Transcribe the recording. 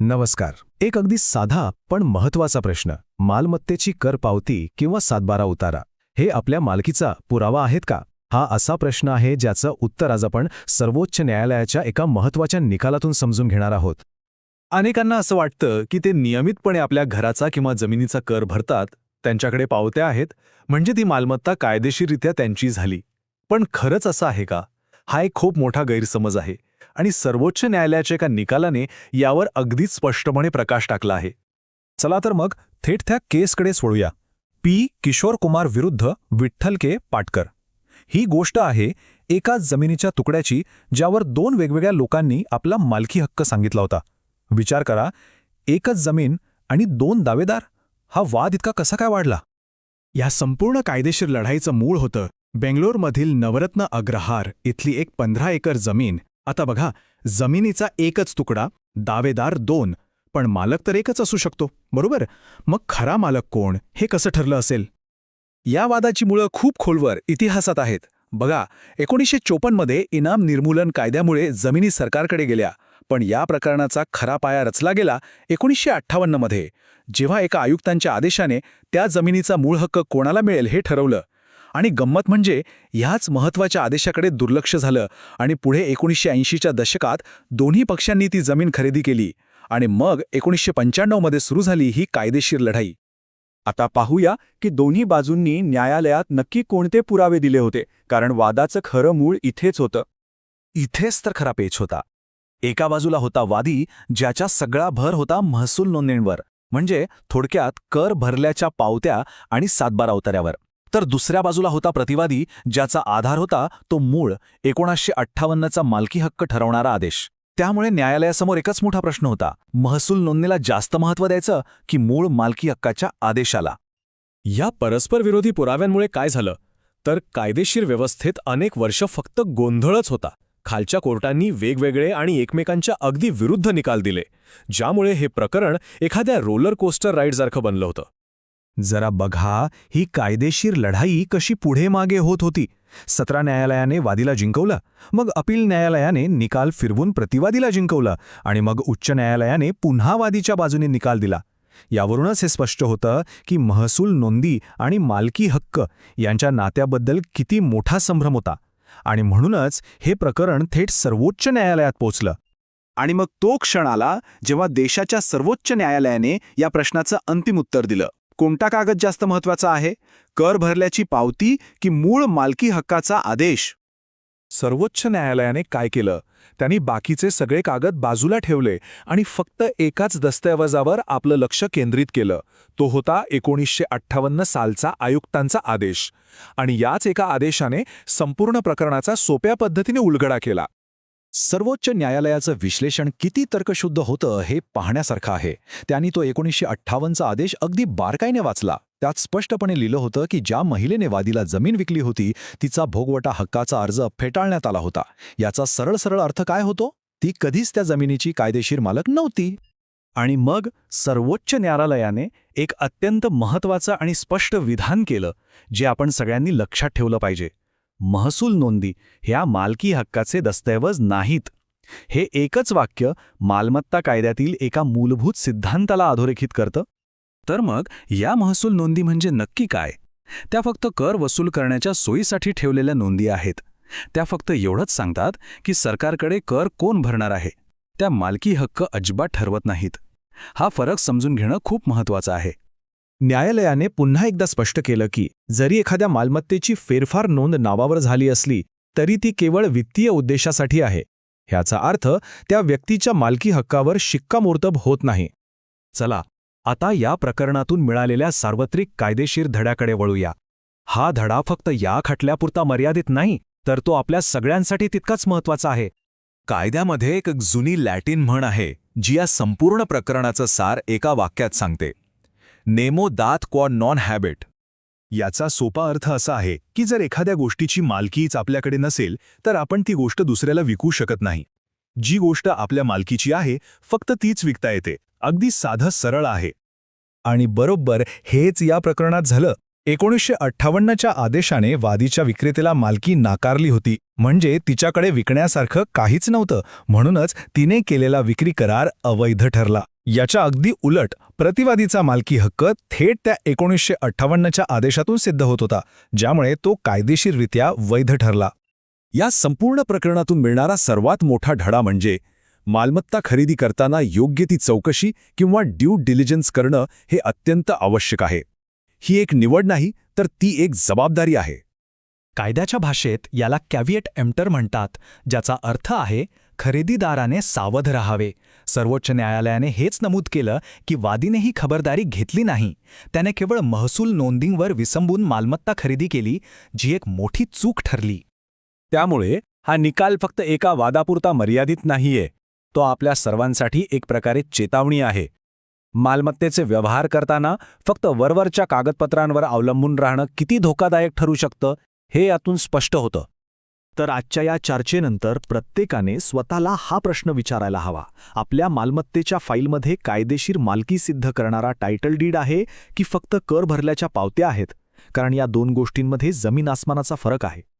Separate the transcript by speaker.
Speaker 1: नमस्कार. एक अगदी साधा पण महत्त्वाचा प्रश्न. मालमत्तेची कर पावती किंवा सातबारा उतारा हे आपल्या मालकीचा पुरावा आहेत का? हा असा प्रश्न आहे ज्याचं उत्तर आज आपण सर्वोच्च न्यायालयाच्या एका महत्त्वाच्या निकालातून समजून घेणार आहोत.
Speaker 2: अनेकांना असं वाटतं की ते नियमितपणे आपल्या घराचा किंवा जमिनीचा कर भरतात त्यांच्याकडे पावत्या आहेत म्हणजे ती मालमत्ता कायदेशीररित्या त्यांची झाली. पण खरंच असं आहे का? हा एक खूप मोठा गैरसमज आहे. आणि सर्वोच्च न्यायालयाच्या एका निकालाने यावर अगदीच स्पष्टपणे प्रकाश टाकला आहे. चला तर मग थेट त्या केसकडे सोडूया. पी. किशोर कुमार विरुद्ध विठ्ठल के. पाटकर. ही गोष्ट आहे एकाच जमिनीच्या तुकड्याची ज्यावर दोन वेगवेगळ्या लोकांनी आपला मालकी हक्क सांगितला होता. विचार करा एकच जमीन आणि दोन दावेदार? हा वाद इतका कसा काय वाढला?
Speaker 1: या संपूर्ण कायदेशीर लढाईचं मूळ होतं बेंगलोरमधील नवरत्न अग्रहार इथली एक पंधरा एकर जमीन आता बघा जमिनीचा एकच तुकडा दावेदार दोन पण मालक तर एकच असू शकतो बरोबर? मग खरा मालक कोण? हे कसं ठरलं असेल?
Speaker 2: या वादाची मुळं खूप खोलवर इतिहासात आहेत. बघा एकोणीसशे चोपन्नमध्ये इनाम निर्मूलन कायद्यामुळे जमिनी सरकारकडे गेल्या पण या प्रकरणाचा खरा पाया रचला गेला एकोणीसशे अठ्ठावन्नमध्ये जेव्हा एका आयुक्तांच्या आदेशाने त्या जमिनीचा मूळ हक्क कोणाला मिळेल हे ठरवलं आणि गंमत म्हणजे ह्याच महत्त्वाच्या आदेशाकडे दुर्लक्ष झालं आणि पुढे एकोणीसशे ऐंशीच्या दशकात दोन्ही पक्षांनी ती जमीन खरेदी केली आणि मग एकोणीसशे पंच्याण्णवमध्ये सुरू झाली ही कायदेशीर लढाई. आता पाहूया की दोन्ही बाजूंनी न्यायालयात नक्की कोणते पुरावे दिले होते कारण वादाचं खरं मूळ इथेच होतं. इथेच तर खरा पेच होता. एका बाजूला होता वादी ज्याचा सगळा भर होता महसूल नोंदणींवर म्हणजे थोडक्यात कर भरल्याच्या पावत्या आणि सातबारा उतार्यावर तर दुसऱ्या बाजूला होता प्रतिवादी ज्याचा आधार होता तो मूळ एकोणासशे अठ्ठावन्नचा मालकी हक्क ठरवणारा आदेश. त्यामुळे न्यायालयासमोर एकच मोठा प्रश्न होता. महसूल नोंदणीला जास्त महत्त्व द्यायचं की मूळ मालकी हक्काच्या आदेशाला?
Speaker 3: या परस्पर विरोधी पुराव्यांमुळे काय झालं? तर कायदेशीर व्यवस्थेत अनेक वर्ष फक्त गोंधळच होता. खालच्या कोर्टांनी वेगवेगळे आणि एकमेकांच्या अगदी विरुद्ध निकाल दिले ज्यामुळे हे प्रकरण एखाद्या रोलर कोस्टर राईडसारखं बनलं होतं.
Speaker 1: जरा बघा ही कायदेशीर लढाई कशी पुढे मागे होत होती. सतरा न्यायालयाने वादीला जिंकवलं मग अपील न्यायालयाने निकाल फिरवून प्रतिवादीला जिंकवलं आणि मग उच्च न्यायालयाने पुन्हा वादीच्या बाजूने निकाल दिला. यावरूनच हे स्पष्ट होतं की महसूल नोंदी आणि मालकी हक्क यांच्या नात्याबद्दल किती मोठा संभ्रम होता. आणि म्हणूनच हे प्रकरण थेट सर्वोच्च न्यायालयात पोचलं
Speaker 2: आणि मग तो क्षण आला जेव्हा देशाच्या सर्वोच्च न्यायालयाने या प्रश्नाचं अंतिम उत्तर दिलं. कोणता कागद जास्त महत्त्वाचा आहे? कर भरल्याची पावती की मूळ मालकी हक्काचा आदेश? सर्वोच्च न्यायालयाने काय केलं? त्यांनी बाकीचे सगळे कागद बाजूला ठेवले आणि फक्त एकाच दस्तऐवजावर आपलं लक्ष केंद्रित केलं. तो होता एकोणीसशे अठ्ठावन्न सालचा आयुक्तांचा आदेश. आणि याच एका आदेशाने संपूर्ण प्रकरणाचा सोप्या पद्धतीने उलगडा केला.
Speaker 4: सर्वोच्च न्यायालयाचं विश्लेषण किती तर्कशुद्ध होतं हे पाहण्यासारखं आहे. त्यांनी तो एकोणीसशे अठ्ठावन्नचा आदेश अगदी बारकाईने वाचला. त्यात स्पष्टपणे लिहिलं होतं की ज्या महिलेने वादीला जमीन विकली होती तिचा भोगवटा हक्काचा अर्ज फेटाळण्यात आला होता. याचा सरळ सरळ अर्थ काय होतो? ती कधीच त्या जमिनीची कायदेशीर मालक नव्हती.
Speaker 2: आणि मग सर्वोच्च न्यायालयाने एक अत्यंत महत्त्वाचं आणि स्पष्ट विधान केलं जे आपण सगळ्यांनी लक्षात ठेवलं पाहिजे. महसूल नोंदी ह्या मालकी हक्काचे दस्तऐवज नाहीत. हे एकच वाक्य मालमत्ता कायद्यातील एका मूलभूत सिद्धांताला अधोरेखित करतं? तर मग या महसूल नोंदी म्हणजे नक्की काय? त्या फक्त कर वसूल करण्याच्या सोयीसाठी ठेवलेल्या नोंदी आहेत. त्या फक्त एवढंच सांगतात की सरकारकडे कर कोण भरणार आहे? त्या मालकी हक्क अजिबात ठरवत नाहीत. हा फरक समजून घेणं खूप महत्त्वाचं आहे.
Speaker 1: न्यायालयाने पुन्हा एकदा स्पष्ट केलं की जरी एखाद्या मालमत्तेची फेरफार नोंद नावावर झाली असली तरी ती केवळ वित्तीय उद्देशासाठी आहे. ह्याचा अर्थ त्या व्यक्तीच्या मालकी हक्कावर शिक्कामोर्तब होत नाही.
Speaker 2: चला आता या प्रकरणातून मिळालेल्या सार्वत्रिक कायदेशीर धड्याकडे वळूया. हा धडा फक्त या खटल्यापुरता मर्यादित नाही तर तो आपल्या सगळ्यांसाठी तितकाच महत्त्वाचा आहे. कायद्यामध्ये एक जुनी लॅटिन म्हण आहे जी या संपूर्ण प्रकरणाचं सार एका वाक्यात सांगते. नेमो दात क्वॉ नॉन हॅबिट.
Speaker 5: याचा सोपा अर्थ असा आहे की जर एखाद्या गोष्टीची मालकीच आपल्याकडे नसेल तर आपण ती गोष्ट दुसऱ्याला विकू शकत नाही. जी गोष्ट आपल्या मालकीची आहे फक्त तीच विकता येते अगदी साधं सरळ आहे.
Speaker 2: आणि बरोबर हेच या प्रकरणात झालं.
Speaker 5: एकोणीसशे अठ्ठावन्नच्या आदेशाने वादीच्या विक्रेतेला मालकी नाकारली होती म्हणजे तिच्याकडे विकण्यासारखं काहीच नव्हतं म्हणूनच तिने केलेला विक्री करार अवैध ठरला. याच्या अगदी उलट प्रतिवादीचा मालकी हक्क थेट त्या एकोणीसशे अठ्ठावन्नच्या आदेशातून सिद्ध होत होता ज्यामुळे तो कायदेशीररित्या वैध ठरला.
Speaker 2: या संपूर्ण प्रकरणातून मिळणारा सर्वात मोठा धडा म्हणजे मालमत्ता खरेदी करताना योग्य ती चौकशी किंवा ड्यू डिलिजन्स करणं हे अत्यंत आवश्यक आहे. ही एक निवड नाही तर ती एक जबाबदारी आहे.
Speaker 4: कायद्याच्या भाषेत याला कॅव्हिएट एम्टर म्हणतात ज्याचा अर्थ आहे खरेदीदाराने सावध राहावे. सर्वोच्च न्यायालयाने हेच नमूद केलं की वादीने ही खबरदारी घेतली नाही. त्याने केवळ महसूल नोंदींवर विसंबून मालमत्ता खरेदी केली जी एक मोठी चूक ठरली.
Speaker 3: त्यामुळे हा निकाल फक्त एका वादापुरता मर्यादित नाहीये. तो आपल्या सर्वांसाठी एक प्रकारे चेतावणी आहे. मालमत्तेचे व्यवहार करताना फक्त वरवरच्या कागदपत्रांवर अवलंबून राहणं किती धोकादायक ठरू शकतं हे यातून स्पष्ट होतं.
Speaker 1: तर आजच्या या चर्चेनंतर प्रत्येकाने स्वतःला हा प्रश्न विचारायला हवा. आपल्या मालमत्तेच्या फाईलमध्ये कायदेशीर मालकी सिद्ध करणारा टायटल डीड आहे की फक्त कर भरल्याच्या पावत्या आहेत? कारण या दोन गोष्टींमध्ये जमीन आसमानाचा फरक आहे.